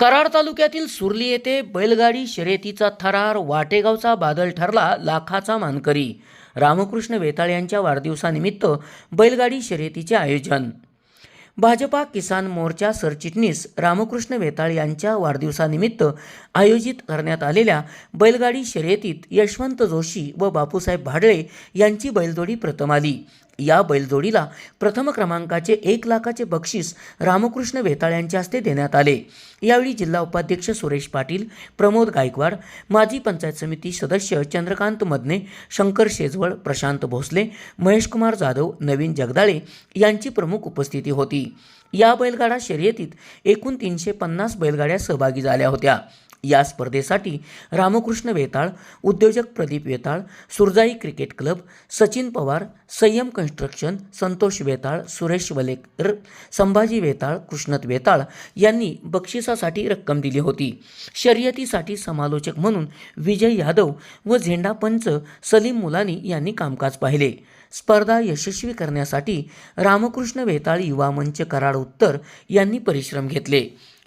कराड तालुक्यातील सुरली येथे बैलगाडी शर्यतीचा थरार वाटेगावचा बादल ठरला लाखाचा मानकरी. रामकृष्ण वेताळ यांच्या वाढदिवसानिमित्त बैलगाडी शर्यतीचे आयोजन. भाजपा किसान मोर्चा सरचिटणीस रामकृष्ण वेताळ यांच्या वाढदिवसानिमित्त आयोजित करण्यात आलेल्या बैलगाडी शर्यतीत यशवंत जोशी व बापूसाहेब भाडळे यांची बैलजोडी प्रथम आली. या बैलजोडीला प्रथम क्रमांकाचे एक लाखाचे बक्षीस रामकृष्ण वेताळ्यांच्या हस्ते देण्यात आले. यावेळी जिल्हा उपाध्यक्ष सुरेश पाटील प्रमोद गायकवाड माजी पंचायत समिती सदस्य चंद्रकांत मदने शंकर शेजवळ प्रशांत भोसले महेशकुमार जाधव नवीन जगदाळे यांची प्रमुख उपस्थिती होती. या बैलगाडा शर्यतीत एकूण तीनशे पन्नास बैलगाड्या सहभागी झाल्या होत्या. या स्पर्धेसाठी रामकृष्ण वेताळ उद्योजक Pradeep Vetal Surjai cricket club Sachin Pawar Sanyam construction Santosh Vetal Suresh Walekar Sambhaji Vetal Krishnat Vetal यांनी बक्षिसासाठी रक्कम दिली होती. शर्यतीसाठी समालोचक म्हणून विजय यादव व झेंडा पंच सलीम मुलानी यांनी कामकाज पाहिले. स्पर्धा यशस्वी करण्यासाठी रामकृष्ण वेताळ युवा मंच कराड उत्तर यांनी परिश्रम घेतले.